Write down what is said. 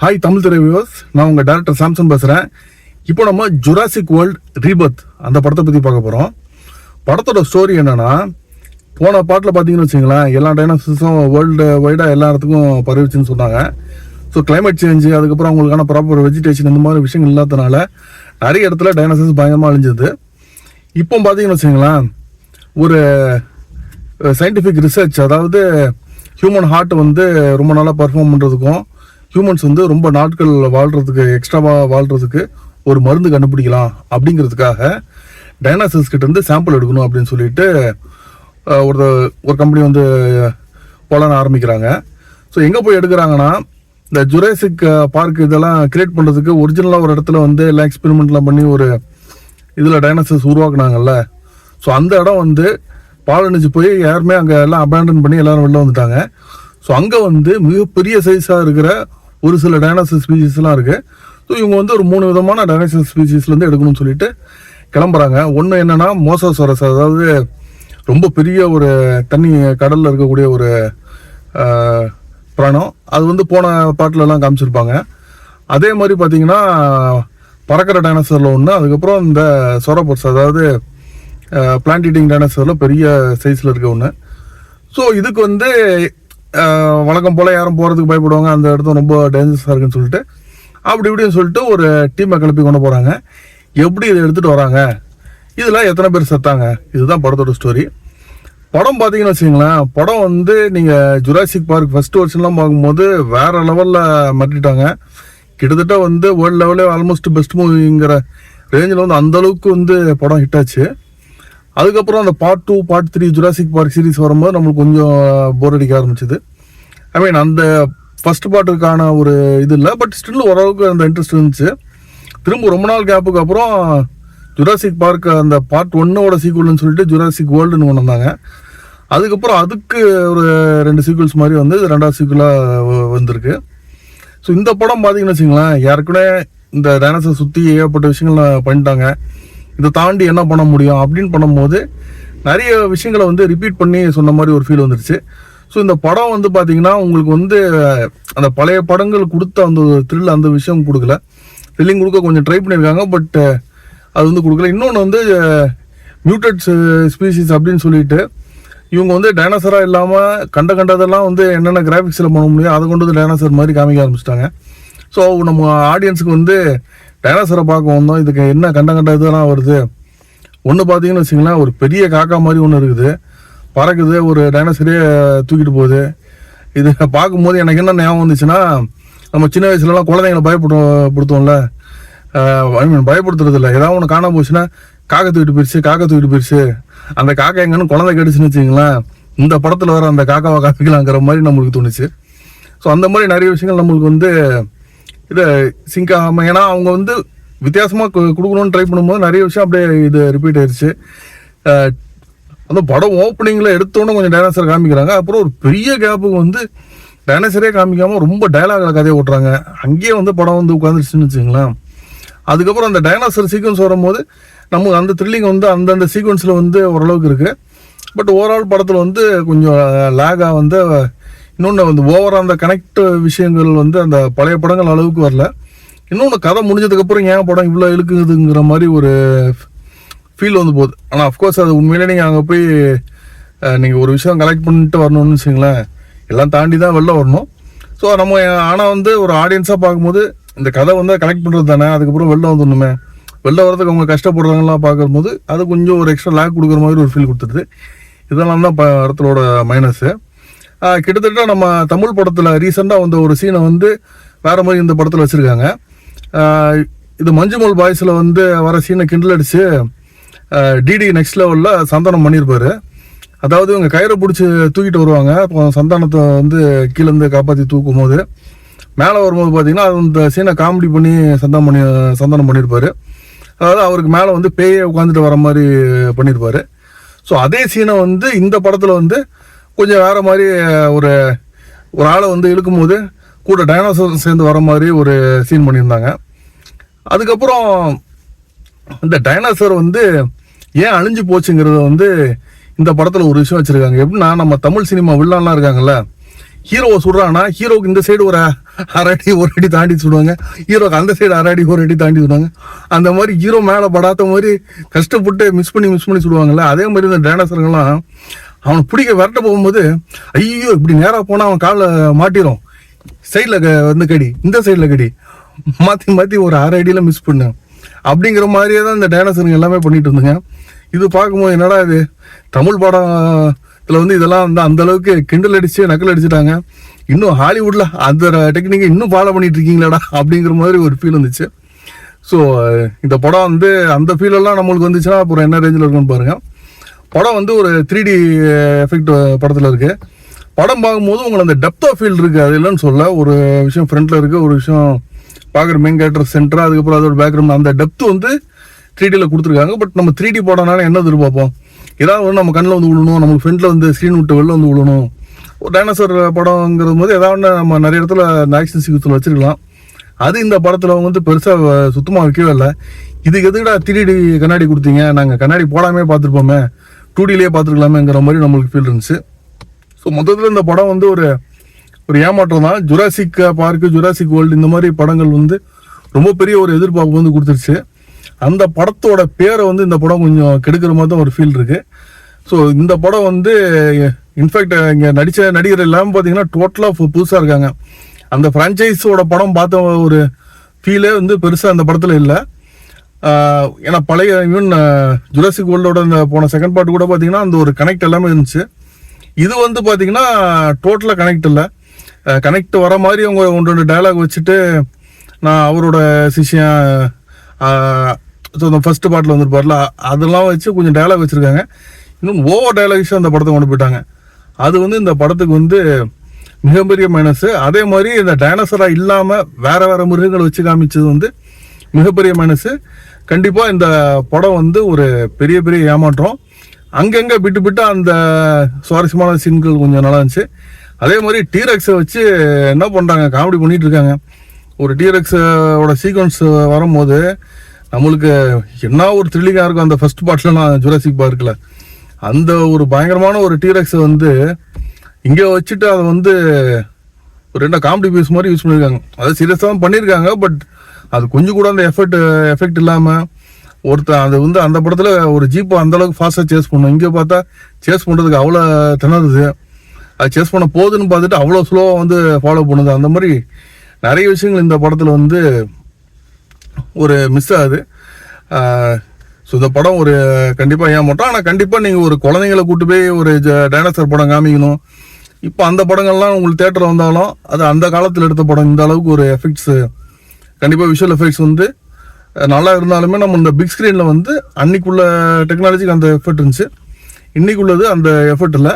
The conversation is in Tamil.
ஹாய் தமிழ் துறை வியூவர்ஸ் நான் உங்கள் டேரக்டர் சாம்சன் பேசுகிறேன் இப்போ நம்ம ஜுராசிக் வேர்ல்ட் ரீபத் அந்த படத்தை பற்றி பார்க்க போகிறோம் படத்தோட ஸ்டோரி என்னென்னா போன பாட்டில் பார்த்தீங்கன்னு வச்சுங்களேன் எல்லா டைனோசிஸும் வேர்ல்டு வைடாக எல்லா இடத்துக்கும் பரவிச்சுன்னு சொன்னாங்க. ஸோ கிளைமேட் சேஞ்சு அதுக்கப்புறம் அவங்களுக்கான ப்ராப்பர் வெஜிடேஷன் இந்த மாதிரி விஷயங்கள் இல்லாதனால நிறைய இடத்துல டைனோசிஸ் பயங்கரமாக அழிஞ்சது. இப்போ பார்த்தீங்கன்னு வச்சுங்களேன் ஒரு சயின்டிஃபிக் ரிசர்ச் அதாவது ஹியூமன் ஹார்ட் வந்து ரொம்ப நாளாக பர்ஃபார்ம் பண்ணுறதுக்கும் ஹியூமன்ஸ் வந்து ரொம்ப நாட்கள் வாழ்கிறதுக்கு எக்ஸ்ட்ராவாக வாழ்கிறதுக்கு ஒரு மருந்து கண்டுபிடிக்கலாம் அப்படிங்கிறதுக்காக டைனாசர்ஸ் கிட்ட இருந்து சாம்பிள் எடுக்கணும் அப்படின்னு சொல்லிட்டு ஒரு ஒரு கம்பெனி வந்து போலான ஆரம்பிக்கிறாங்க. ஸோ எங்கே போய் எடுக்கிறாங்கன்னா இந்த ஜுரேசிக் பார்க் இதெல்லாம் கிரியேட் பண்ணுறதுக்கு ஒரிஜினலாக ஒரு இடத்துல வந்து எல்லாம் எக்ஸ்பெரிமெண்ட்லாம் பண்ணி ஒரு இதில் டைனோசர்ஸ் உருவாக்குனாங்கல்ல. ஸோ அந்த இடம் வந்து பாலணிஞ்சு போய் யாருமே அங்கே எல்லாம் அபேண்டன் பண்ணி எல்லாரும் வெளில வந்துட்டாங்க. ஸோ அங்கே வந்து மிகப்பெரிய சைஸாக இருக்கிற ஒரு சில டைனோசர் ஸ்பீசிஸ்லாம் இருக்குது ஸோ இவங்க வந்து ஒரு மூணு விதமான டைனாசர் ஸ்பீசிஸ்லேருந்து எடுக்கணும்னு சொல்லிட்டு கிளம்புறாங்க. ஒன்று என்னன்னா மோசோசரஸ் அதாவது ரொம்ப பெரிய ஒரு தண்ணி கடலில் இருக்கக்கூடிய ஒரு பிராணம். அது வந்து போன பாட்டிலலாம் காமிச்சிருப்பாங்க. அதே மாதிரி பார்த்தீங்கன்னா பறக்கிற டைனோசரில் ஒன்று அதுக்கப்புறம் இந்த சொரபோர்ஸ் அதாவது பிளான்ட் ஈட்டிங் டைனோசரில் பெரிய சைஸில் இருக்க ஒன்று ஸோ இதுக்கு வந்து வழக்கம் போல் யாரும் போகிறதுக்கு பயப்படுவாங்க. அந்த இடத்துல ரொம்ப டேஞ்சரஸாக இருக்குன்னு சொல்லிட்டு. அப்படி இப்படின்னு சொல்லிட்டு ஒரு டீமை கிளப்பி கொண்டு போகிறாங்க எப்படி இதை எடுத்துகிட்டு வராங்க? இதில் எத்தனை பேர் செத்தாங்க? இதுதான் படத்தோட ஸ்டோரி படம் பார்த்தீங்கன்னு வச்சுங்களேன் படம் வந்து நீங்கள் ஜுராசிக் பார்க் ஃபர்ஸ்ட் வருஷன்லாம் பார்க்கும்போது வேற லெவலில் மாட்டிட்டாங்க கிட்டத்தட்ட வந்து வேர்ல்டு லெவலே ஆல்மோஸ்ட் பெஸ்ட் மூவிங்கிற ரேஞ்சில் வந்து அந்தளவுக்கு வந்து படம் ஹிட் ஆச்சு. அதுக்கப்புறம் அந்த part two part three Jurassic Park series வரும்போது நம்மளுக்கு கொஞ்சம் uh, போர் அடிக்க ஆரம்பிச்சது. ஐ மீன் அந்த ஃபர்ஸ்ட் பார்ட்டுக்கான ஒரு இது இல்லை பட் ஸ்டில் ஓரளவுக்கு அந்த இன்ட்ரெஸ்ட் இருந்துச்சு. திரும்ப ரொம்ப நாள் கேப்புக்கு அப்புறம் ஜுராசிக் பார்க் அந்த பார்ட் ஒன்னோட சீக்குவல்னு சொல்லிட்டு ஜுராசிக் வேர்ல்டுன்னு ஒன்று வந்தாங்க. அதுக்கப்புறம் அதுக்கு ஒரு ரெண்டு சீக்குவல்ஸ் மாதிரி வந்து ரெண்டாவது சீக்குவலாக வந்திருக்கு. ஸோ இந்த படம் பார்த்தீங்கன்னு வச்சுங்களேன் ஏற்கனவே இந்த டைனோசர் சுற்றி ஏகப்பட்ட விஷயங்கள் பண்ணிட்டாங்க. இதை தாண்டி என்ன பண்ண முடியும் அப்படின்னு பண்ணும்போது நிறைய விஷயங்களை வந்து ரிப்பீட் பண்ணி சொன்ன மாதிரி ஒரு ஃபீல் வந்துருச்சு. ஸோ இந்த படம் வந்து பார்த்தீங்கன்னா உங்களுக்கு வந்து அந்த பழைய படங்கள் கொடுத்த அந்த த்ரில் அந்த விஷயம் கொடுக்கல. த்ரில்லிங் கொடுக்க கொஞ்சம் ட்ரை பண்ணியிருக்காங்க பட் அது வந்து கொடுக்கல. இன்னொன்று வந்து மியூட்டட்ஸ் ஸ்பீசிஸ் அப்படின்னு சொல்லிட்டு இவங்க வந்து டைனோசராக இல்லாமல் கண்ட கண்டதெல்லாம் வந்து என்னென்ன கிராஃபிக்ஸில் பண்ண முடியும் அதை கொண்டு வந்து டைனோசர் மாதிரி காமிக்க ஆரம்பிச்சிட்டாங்க. ஸோ நம்ம ஆடியன்ஸுக்கு வந்து டைனாசரை பார்க்க வந்தோம் இதுக்கு என்ன கண்ட கண்ட இதெல்லாம் வருது. ஒன்று பார்த்தீங்கன்னு வச்சிங்களேன் ஒரு பெரிய காக்கா மாதிரி ஒன்று இருக்குது. பறக்குது ஒரு டைனாசரே தூக்கிட்டு போகுது. இது பார்க்கும்போது எனக்கு என்ன ஞாபகம் வந்துச்சுன்னா நம்ம சின்ன வயசுலலாம் குழந்தைங்களை பயப்படு படுத்துவோம்ல. ஐ மீன் பயப்படுத்துறது இல்லை. ஏதாவது ஒன்று காணாம போச்சுன்னா காக்கை தூக்கிட்டு போயிடுச்சு காக்கை தூக்கிட்டு போயிடுச்சு அந்த காக்கா எங்கன்னு குழந்தை கடிச்சுன்னு வச்சிங்களேன் இந்த படத்தில் வர அந்த காக்காவை காமிக்கலாங்கிற மாதிரி நம்மளுக்கு தோணுச்சு. ஸோ அந்த மாதிரி நிறைய விஷயங்கள் நம்மளுக்கு வந்து இதை சிங்க் ஆகாமல் ஏன்னா அவங்க வந்து வித்தியாசமாக கொடுக்கணும்னு ட்ரை பண்ணும்போது நிறைய விஷயம் அப்படியே இது ரிப்பீட் ஆயிடுச்சு அந்த படம் ஓப்பனிங்கில் எடுத்தோன்னே கொஞ்சம் டைனாசர் காமிக்கிறாங்க. அப்புறம் ஒரு பெரிய கேப்புக்கு வந்து டைனாசரே காமிக்காமல் ரொம்ப டைலாகில் கதையை ஓட்டுறாங்க. அங்கேயே வந்து படம் வந்து உட்காந்துருச்சுன்னு வச்சுங்களேன் அதுக்கப்புறம் அந்த டைனாசர் சீக்வன்ஸ் வரும்போது நமக்கு அந்த த்ரில்லிங் வந்து அந்தந்த சீக்வன்ஸில் வந்து ஓரளவுக்கு இருக்குது பட் ஓவரால் படத்தில் வந்து கொஞ்சம் லேகாக வந்து இன்னொன்று வந்து ஓவராக அந்த கனெக்ட் விஷயங்கள் வந்து அந்த பழைய படங்கள் அளவுக்கு வரல. இன்னொன்று கதை முடிஞ்சதுக்கப்புறம் ஏன் படம் இவ்வளோ இழுக்குதுங்கிற மாதிரி ஒரு ஃபீல் வந்து போகுது. ஆனால் அஃப்கோர்ஸ் அது உண்மையிலே நீங்கள் அங்கே போய் நீங்கள் ஒரு விஷயம் கலெக்ட் பண்ணிட்டு வரணும்னு வச்சுங்களேன் எல்லாம் தாண்டி தான் வெளில வரணும். ஸோ நம்ம ஆனால் வந்து ஒரு ஆடியன்ஸாக பார்க்கும்போது இந்த கதை வந்து கலெக்ட் பண்ணுறது தானே அதுக்கப்புறம் வெளில வந்துடணுமே. வெளில வரதுக்கு அவங்க கஷ்டப்படுறாங்கலாம் பார்க்கும்போது அது கொஞ்சம் ஒரு எக்ஸ்ட்ரா லேக் கொடுக்குற மாதிரி ஒரு ஃபீல் கொடுத்துருது. இதெல்லாம் தான் படத்தோட மைனஸு கிட்டத்தட்ட நம்ம தமிழ் படத்தில் ரீசெண்டாக வந்த ஒரு சீனை வந்து வேறு மாதிரி இந்த படத்தில் வச்சுருக்காங்க. இது மஞ்சுமல் பாய்ஸில் வந்து வர சீனை கிண்டல் அடித்து டிடி நெக்ஸ்ட் லெவலில் சந்தானம் பண்ணியிருப்பாரு அதாவது இவங்க கயிறை பிடிச்சி தூக்கிட்டு வருவாங்க. அப்போ சந்தானத்தை வந்து கீழேருந்து காப்பாற்றி தூக்கும் போது மேலே வரும்போது பார்த்தீங்கன்னா அது இந்த சீனை காமெடி பண்ணி சந்தானம் பண்ணி சந்தானம் பண்ணியிருப்பார் அதாவது அவருக்கு மேலே வந்து பேயை உட்காந்துட்டு வர மாதிரி பண்ணியிருப்பாரு ஸோ அதே சீனை வந்து இந்த படத்தில் வந்து கொஞ்சம் வேற மாதிரி ஒரு ஒரு ஆளை வந்து இழுக்கும்போது கூட டைனோசர் சேர்ந்து வர மாதிரி ஒரு சீன் பண்ணியிருந்தாங்க. அதுக்கப்புறம் இந்த டைனோசர் வந்து ஏன் அழிஞ்சு போச்சுங்கிறத வந்து இந்த படத்தில் ஒரு விஷயம் வச்சுருக்காங்க. எப்படின்னா நம்ம தமிழ் சினிமா வில்லான்லாம் இருக்காங்கல்ல ஹீரோவை சுடுறான்னா ஹீரோவுக்கு இந்த சைடு ஒரு அரை அடி ஒரு அடி தாண்டி சுடுவாங்க. ஹீரோக்கு அந்த சைடு அரை அடி ஒரு அடி தாண்டி சுடுவாங்க. அந்த மாதிரி ஹீரோ மேலே படாத மாதிரி கஷ்டப்பட்டு மிஸ் பண்ணி மிஸ் பண்ணி சுடுவாங்கல்ல. அதே மாதிரி இந்த டைனோசருங்கெல்லாம் அவனை பிடிக்க விரட்ட போகும்போது ஐயோ இப்படி நேராக போனால் அவன் காலில் மாட்டிடும் சைடில் வந்து கடி. இந்த சைடில் கடி. மாற்றி மாற்றி ஒரு அரை அடியில் மிஸ் பண்ணேன் அப்படிங்கிற மாதிரியே தான் இந்த டைனோசருங்க எல்லாமே பண்ணிட்டு இருந்துங்க. இது பார்க்கும்போது என்னடா இது? தமிழ் படத்துல வந்து இதெல்லாம் வந்து அந்த அளவுக்கு கிண்டல் அடிச்சு நக்கல் அடிச்சுட்டாங்க. இன்னும் ஹாலிவுட்ல அந்த டெக்னிக்கை இன்னும் ஃபாலோ பண்ணிட்டு இருக்கீங்களாடா? அப்படிங்கிற மாதிரி ஒரு ஃபீல் வந்துச்சு. ஸோ இந்த படம் வந்து அந்த ஃபீலெல்லாம் எல்லாம் நம்மளுக்கு வந்துச்சுன்னா அப்புறம் என்ன ரேஞ்சில் இருக்கும்னு பாருங்க. படம் வந்து ஒரு த்ரீ டி எஃபெக்ட் படத்தில் இருக்குது படம் பார்க்கும்போது உங்களுக்கு அந்த டெப்த் ஆஃப் ஃபீல் இருக்குது அது இல்லைன்னு சொல்ல. ஒரு விஷயம் ஃப்ரண்ட்டில் இருக்குது ஒரு விஷயம் பார்க்குற மெயின் கேரக்டர் சென்டர் அதுக்கப்புறம் அதோட பேக்ரவுண்ட் அந்த டெப்த் வந்து த்ரீ டியில் கொடுத்துருக்காங்க. பட் நம்ம த்ரீ டி படம்னால என்ன எதிர்பார்ப்போம்? ஏதாவது ஒன்று நம்ம கண்ணில் வந்து விழணும் நம்ம ஃப்ரண்ட்ல வந்து ஸ்க்ரீன் விட்டு வெளில வந்து விழணும் ஒரு டைனோசர் படம்ங்கிறது போது ஏதாவது ஒன்று நம்ம நிறைய இடத்துல அந்த ஆக்ஷன் சீக்கிரத்தில் வச்சிருக்கலாம். அது இந்த படத்தில் அவங்க வந்து பெருசாக சுத்தமாக வைக்கவே இல்லை. இதுக்கு எதுக்குடா த்ரீ டி கண்ணாடி கொடுத்தீங்க? நாங்கள் கண்ணாடி போடாமே பார்த்துருப்போமே. டூ பார்த்துருக்கலாமேங்கிற மாதிரி நம்மளுக்கு ஃபீல் இருந்துச்சு. ஸோ மொத்தத்தில் இந்த படம் வந்து ஒரு ஒரு ஏமாற்றம் தான் ஜுராசிக் பார்க்கு ஜுராசிக் வேர்ல்டு இந்த மாதிரி படங்கள் வந்து ரொம்ப பெரிய ஒரு எதிர்பார்ப்பு வந்து கொடுத்துருச்சு. அந்த படத்தோட பேரை வந்து இந்த படம் கொஞ்சம் கெடுக்கிற மாதிரி தான் ஒரு ஃபீல் இருக்கு. ஸோ இந்த படம் வந்து இன்ஃபேக்ட் இங்கே நடித்த நடிகர் எல்லாமே பார்த்தீங்கன்னா டோட்டலாக புதுசாக இருக்காங்க. அந்த ஃப்ரான்ச்சைஸோட படம் பார்த்த ஒரு ஃபீலே வந்து பெருசாக அந்த படத்தில் இல்லை. ஏன்னா பழைய ஈவன் ஜுராசிக் வேர்ல்டோட இந்த போன செகண்ட் பார்ட் கூட பார்த்தீங்கன்னா அந்த ஒரு கனெக்ட் எல்லாமே இருந்துச்சு. இது வந்து பார்த்தீங்கன்னா டோட்டலாக கனெக்ட் இல்லை. கனெக்ட் வர மாதிரி அவங்க ஒன்று ரெண்டு டயலாக் வச்சுட்டு நான் அவரோட சிஷியம் ஸோ அந்த ஃபர்ஸ்ட் பாட்டில் வந்துருப்பார்ல அதெல்லாம் வச்சு கொஞ்சம் டைலாக் வச்சுருக்காங்க. இன்னும் ஓவர் டைலாக்ஸும் அந்த படத்தை கொண்டு போயிட்டாங்க. அது வந்து இந்த படத்துக்கு வந்து மிகப்பெரிய மைனஸு அதே மாதிரி இந்த டைனோசராக இல்லாமல் வேற வேறு மிருகங்கள் வச்சு காமிச்சது வந்து மிகப்பெரிய மனசு கண்டிப்பாக இந்த படம் வந்து ஒரு பெரிய பெரிய ஏமாற்றம். அங்கங்கே விட்டு விட்டு அந்த சுவாரஸ்யமான சீன்கள் கொஞ்சம் நல்லா இருந்துச்சு. அதே மாதிரி டீரக்ஸை வச்சு என்ன பண்ணுறாங்க காமெடி பண்ணிட்டு இருக்காங்க. ஒரு டீரக்ஸோட சீக்வன்ஸ் வரும்போது நம்மளுக்கு என்ன ஒரு த்ரில்லிங்காக இருக்கும் அந்த ஃபர்ஸ்ட் பார்ட்லாம் ஜுராசிக் பார்க்கில் அந்த ஒரு பயங்கரமான ஒரு டீரக்ஸை வந்து இங்கே வச்சுட்டு அதை வந்து ஒரு ரெண்டு காமெடி பீஸ் மாதிரி யூஸ் பண்ணியிருக்காங்க அதை சீரியஸாக தான் பண்ணியிருக்காங்க பட் அது கொஞ்சம் கூட அந்த எஃபெக்ட் எஃபெக்ட் இல்லாமல் ஒருத்தர் அது வந்து அந்த படத்தில் ஒரு ஜீப்பை அந்தளவுக்கு ஃபாஸ்ட்டாக சேஸ் பண்ணும். இங்கே பார்த்தா சேஸ் பண்ணுறதுக்கு அவ்வளோ திணறுது. அது சேஸ் பண்ண போகுதுன்னு பார்த்துட்டு அவ்வளோ ஸ்லோவாக வந்து ஃபாலோ பண்ணுது. அந்த மாதிரி நிறைய விஷயங்கள் இந்த படத்தில் வந்து ஒரு மிஸ் ஆகுது. ஸோ இந்த படம் ஒரு கண்டிப்பாக ஏமாட்டோம் ஆனால் கண்டிப்பாக நீங்கள் ஒரு குழந்தைங்களை கூட்டு போய் ஒரு டைனோசர் படம் காமிக்கணும். இப்போ அந்த படங்கள்லாம் உங்களுக்கு தேட்டர் வந்தாலும் அது அந்த காலத்தில் எடுத்த படம். இந்த அளவுக்கு ஒரு எஃபெக்ட்ஸு கண்டிப்பாக விஷுவல் எஃபெக்ட்ஸ் வந்து நல்லா இருந்தாலுமே நம்ம இந்த பிக் ஸ்க்ரீனில் வந்து அன்னைக்குள்ள டெக்னாலஜிக்கு அந்த எஃபர்ட் இருந்துச்சு. இன்னைக்குள்ளது அந்த எஃபர்ட் இல்லை.